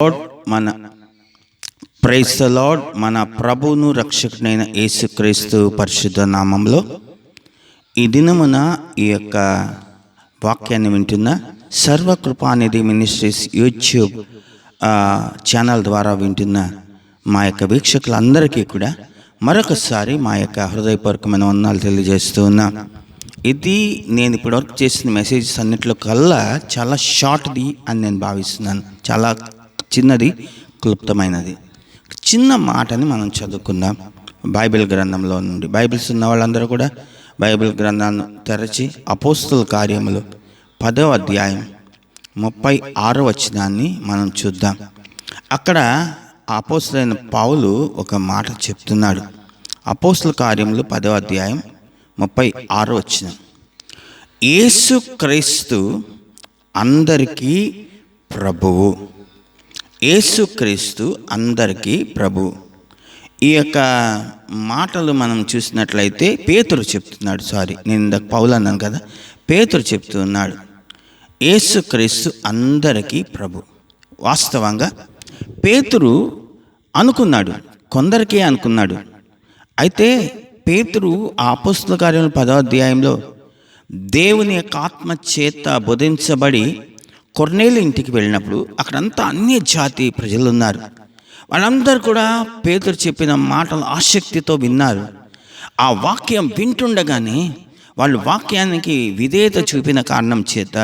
Lord మన price lord మన ప్రభువును రక్షకుడైన యేసుక్రీస్తు పరిశుద్ధ నామంలో ఈ దినమున ఈ యొక్క వాక్యాన్ని వింటున్న సర్వకృపానిధి మినిస్ట్రీస్ యూట్యూబ్ ఛానల్ ద్వారా వింటున్న మా యొక్క వీక్షకులందరికీ కూడా మరొకసారి మా యొక్క హృదయపూర్వకమైన వందనాలు తెలియజేస్తూ ఉన్నా. ఇది నేను ఇప్పటివరకు చేసిన మెసేజెస్ అన్నిట్లో కల్లా చాలా షార్ట్ది అని నేను భావిస్తున్నాను. చాలా చిన్నది క్లుప్తమైనది. చిన్న మాటని మనం చదువుకుందాం. బైబిల్ గ్రంథంలో నుండి బైబిల్స్ ఉన్న వాళ్ళందరూ కూడా బైబిల్ గ్రంథాన్ని తెరచి అపోస్తుల కార్యములు పదవ అధ్యాయం ముప్పై ఆరో వచనాన్ని మనం చూద్దాం. అక్కడ అపోస్తులైన పావులు ఒక మాట చెప్తున్నాడు. అపోస్తుల కార్యములు పదవ అధ్యాయం ముప్పై ఆరో వచ్చిన యేసు క్రీస్తు అందరికీ ప్రభువు. యేసుక్రీస్తు అందరికీ ప్రభు. ఈ యొక్క మాటలు మనం చూసినట్లయితే పేతురు చెప్తున్నాడు సారీ నేను ఇందాక పౌలు అన్నాను కదా పేతురు చెప్తున్నాడు యేసుక్రీస్తు అందరికీ ప్రభు. వాస్తవంగా పేతురు అనుకున్నాడు కొందరికే అనుకున్నాడు. అయితే పేతురు ఆ అపోస్తుల కార్యంలో పదో అధ్యాయంలో దేవుని యొక్క ఆత్మ చేత బోధించబడి కొర్నేలు ఇంటికి వెళ్ళినప్పుడు అక్కడంతా అన్య జాతి ప్రజలు ఉన్నారు. వాళ్ళందరూ కూడా పేతురు చెప్పిన మాటలు ఆసక్తితో విన్నారు. ఆ వాక్యం వింటుండగానే వాళ్ళు వాక్యానికి విధేయత చూపిన కారణం చేత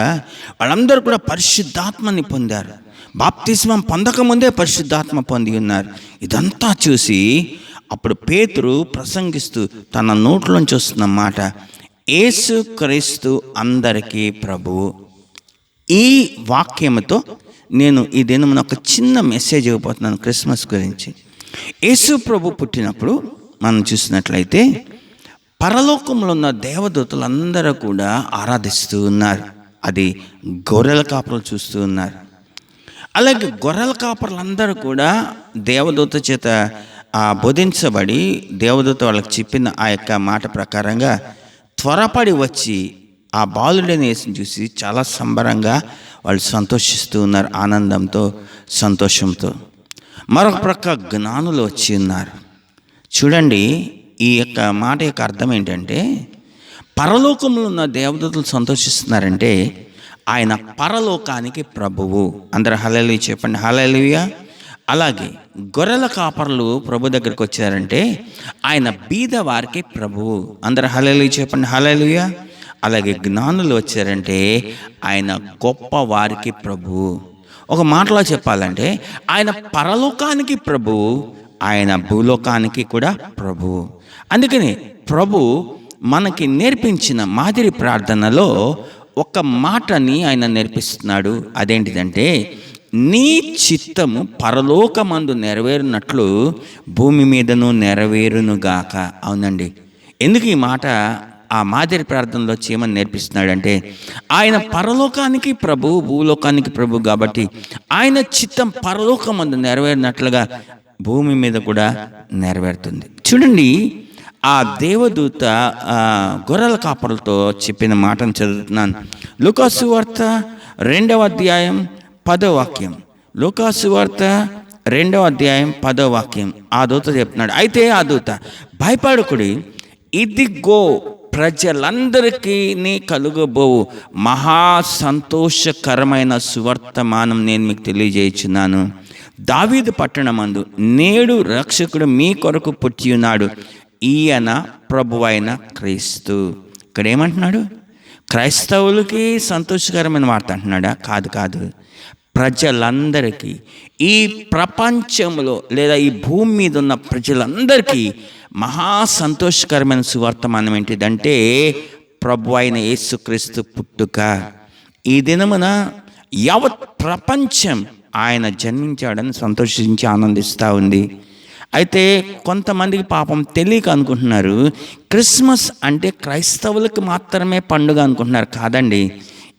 వాళ్ళందరూ కూడా పరిశుద్ధాత్మని పొందారు. బాప్తిస్మం పొందకముందే పరిశుద్ధాత్మ పొంది ఉన్నారు. ఇదంతా చూసి అప్పుడు పేతురు ప్రసంగిస్తూ తన నోట్లోంచి వస్తున్న మాట ఏసు క్రీస్తు అందరికీ ప్రభువు ఈ వాక్యముతో నేను ఈ దినమున ఒక చిన్న మెసేజ్ ఇవ్వబోతున్నాను క్రిస్మస్ గురించి. యేసు ప్రభు పుట్టినప్పుడు మనం చూసినట్లయితే పరలోకంలో ఉన్న దేవదూతలందరూ కూడా ఆరాధిస్తూ ఉన్నారు. అది గొర్రెల కాపరులు చూస్తూ ఉన్నారు. అలాగే గొర్రెల కాపరులందరూ కూడా దేవదూత చేత బోధించబడి దేవదూత వాళ్ళకి చెప్పిన ఆ యొక్క మాట ప్రకారంగా త్వరపడి వచ్చి ఆ బాలుడని యేసుని చూసి చాలా సంబరంగా వాళ్ళు సంతోషిస్తూ ఉన్నారు ఆనందంతో సంతోషంతో. మరొక ప్రక్క జ్ఞానులు వచ్చి ఉన్నారు. చూడండి ఈ యొక్క మాట యొక్క అర్థం ఏంటంటే పరలోకంలో ఉన్న దేవదతలు సంతోషిస్తున్నారంటే ఆయన పరలోకానికి ప్రభువు. అందరు హలలు చెప్పండి హలలుయ అలాగే గొర్రెల కాపర్లు ప్రభు దగ్గరికి వచ్చారంటే ఆయన బీద వారికి ప్రభువు. అందరు హలలు చెప్పండి హలలుయ అలాగే జ్ఞానులు వచ్చారంటే ఆయన గొప్ప వారికి ప్రభువు ఒక మాటలో చెప్పాలంటే ఆయన పరలోకానికి ప్రభువు ఆయన భూలోకానికి కూడా ప్రభువు అందుకని ప్రభు మనకి నేర్పించిన మాదిరి ప్రార్థనలో ఒక మాటని ఆయన నేర్పిస్తున్నాడు. అదేంటిదంటే నీ చిత్తము పరలోకమందు నెరవేరునట్లు భూమి మీదను నెరవేరునుగాక. అవునండి. ఎందుకు ఈ మాట? ఆ మాదిరి ప్రార్థనలో చేయమని నేర్పిస్తున్నాడంటే ఆయన పరలోకానికి ప్రభు భూలోకానికి ప్రభు కాబట్టి ఆయన చిత్తం పరలోకం అందు నెరవేరినట్లుగా భూమి మీద కూడా నెరవేరుతుంది. చూడండి ఆ దేవదూత గొర్రెల కాపరులతో చెప్పిన మాటను చదువుతున్నాను. లుకాసు వార్త రెండవ అధ్యాయం పదో వాక్యం. లుకాసు వార్త రెండవ అధ్యాయం పదో వాక్యం. ఆ దూత చెప్తున్నాడు అయితే ఆ దూత భయపడకుడి ఇదిగో ప్రజలందరికీ నీ కలుగబోవు. మహా సంతోషకరమైన సువర్తమానం నేను మీకు తెలియజేయుచున్నాను. దావీదు పట్టణమందు నేడు రక్షకుడు మీ కొరకు పుట్టి ఉన్నాడు. ఈయన ప్రభువైన క్రీస్తు. ఇక్కడ ఏమంటున్నాడు క్రైస్తవులకి సంతోషకరమైన వార్త అంటున్నాడా? కాదు కాదు. ప్రజలందరికీ ఈ ప్రపంచంలో లేదా ఈ భూమి మీద ఉన్న ప్రజలందరికీ మహా సంతోషకరమైన సువర్తమానం ఏంటిదంటే ప్రభు అయిన యేసుక్రీస్తు పుట్టుక. ఈ దినమున యావత్ ప్రపంచం ఆయన జన్మించాడని సంతోషించి ఆనందిస్తూ ఉంది. అయితే కొంతమందికి పాపం తెలియక అనుకుంటున్నారు క్రిస్మస్ అంటే క్రైస్తవులకు మాత్రమే పండుగ అనుకుంటున్నారు కాదండి.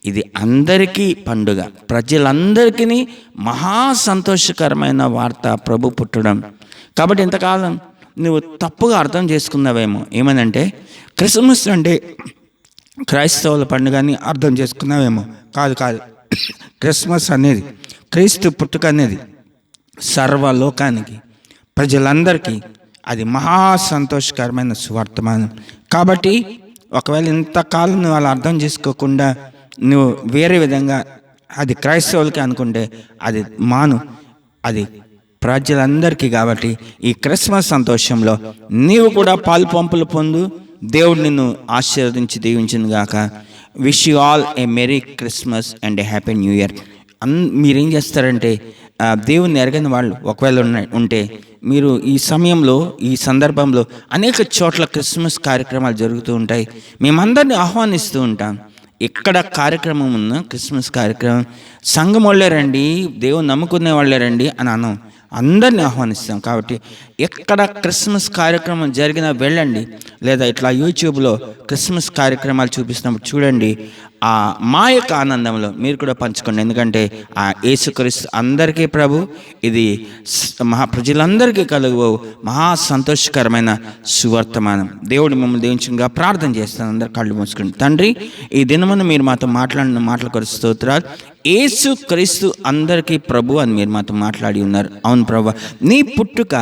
ఇది అందరికీ పండుగ ప్రజలందరికీ మహా సంతోషకరమైన వార్త ప్రభు పుట్టడం. కాబట్టి ఇంతకాలం నువ్వు తప్పుగా అర్థం చేసుకున్నావేమో. ఏమనంటే క్రిస్మస్ అంటే క్రైస్తవుల పండుగని అర్థం చేసుకున్నావేమో. కాదు కాదు. క్రిస్మస్ అనేది క్రీస్తు పుట్టుక అనేది సర్వలోకానికి ప్రజలందరికీ అది మహా సంతోషకరమైన సువర్తమానం. కాబట్టి ఒకవేళ ఇంతకాలం నువ్వు అలా అర్థం చేసుకోకుండా నువ్వు వేరే విధంగా అది క్రైస్తవులకి అనుకుంటే అది మాను. అది ప్రజలందరికీ కాబట్టి ఈ క్రిస్మస్ సంతోషంలో నీవు కూడా పాలు పంపులు పొందు. దేవుడు నిన్ను ఆశీర్వదించి దీవించింది గాక. Wish you all a merry Christmas and a happy new year అన్ మీరేం చేస్తారంటే ఆ, దేవుణ్ణి ఎరగని వాళ్ళు ఒకవేళ ఉంటే మీరు ఈ సమయంలో ఈ సందర్భంలో అనేక చోట్ల క్రిస్మస్ కార్యక్రమాలు జరుగుతూ ఉంటాయి. మేమందరినీ ఆహ్వానిస్తూ ఉంటాం. ఎక్కడ కార్యక్రమం ఉన్నా క్రిస్మస్ కార్యక్రమం సంఘం వాళ్ళే రండి దేవుని నమ్ముకునే వాళ్ళే రండి అని అన్నాం. అందరిని ఆహ్వానిస్తాం కాబట్టి ఎక్కడ క్రిస్మస్ కార్యక్రమం జరిగినా వెళ్ళండి. లేదా ఇట్లా యూట్యూబ్లో క్రిస్మస్ కార్యక్రమాలు చూపిస్తున్నప్పుడు చూడండి. ఆ మా యొక్క ఆనందంలో మీరు కూడా పంచుకోండి. ఎందుకంటే ఆ యేసుక్రీస్తు అందరికీ ప్రభు ఇది మహా ప్రజలందరికీ కలుగు మహా సంతోషకరమైన సువర్తమానం. దేవుడు మిమ్మల్ని దేవించగా ప్రార్థన చేస్తాను. అందరు కళ్ళు మూసుకుని తండ్రి ఈ దినమున మీరు మాతో మాట్లాడిన మాటల కొరకు స్తోత్రాలు. యేసు క్రీస్తు అందరికీ ప్రభు అని మీరు మాతో మాట్లాడి ఉన్నారు. అవును ప్రభు నీ పుట్టుక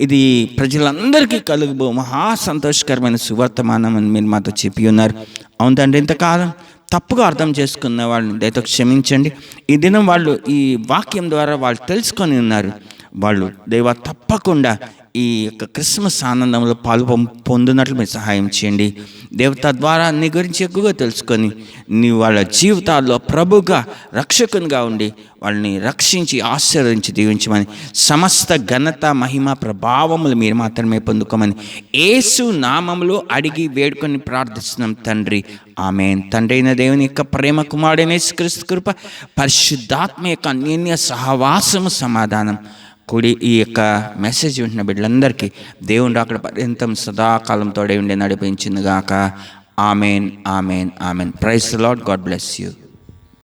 ఇది ప్రజలందరికీ కలుగుబో మహా సంతోషకరమైన సువర్తమానం అని మీరు మాతో చెప్పి ఉన్నారు. అవును తండ్రి ఇంతకాలం తప్పుగా అర్థం చేసుకున్న వాళ్ళని దయతో క్షమించండి. ఈ దినం వాళ్ళు ఈ వాక్యం ద్వారా వాళ్ళు తెలుసుకొని ఉన్నారు. వాళ్ళు. దేవ తప్పకుండా ఈ యొక్క క్రిస్మస్ ఆనందంలో పాలు పొందినట్లు మీరు సహాయం చేయండి. దేవత ద్వారా నీ గురించి ఎక్కువగా తెలుసుకొని నీ వాళ్ళ జీవితాల్లో ప్రభుగా రక్షకునిగా ఉండి వాళ్ళని రక్షించి ఆశీర్వదించి దీవించమని సమస్త ఘనత మహిమ ప్రభావములు మీరు మాత్రమే పొందుకోమని ఏసు నామములు అడిగి వేడుకొని ప్రార్థిస్తున్నాం తండ్రి. ఆమె తండ్రి అయిన దేవుని యొక్క ప్రేమ కుమారుడైన క్రీస్తు కృప పరిశుద్ధాత్మ యొక్క అన్యోన్య సహవాసము సమాధానం. కుడి ఈ యొక్క మెసేజ్ వింటున్న బిడ్డలందరికీ దేవుని అక్కడ పర్యంతం సదాకాలంతో ఉండి నడిపించింది గాక. Amen amen amen. Praise lord God bless you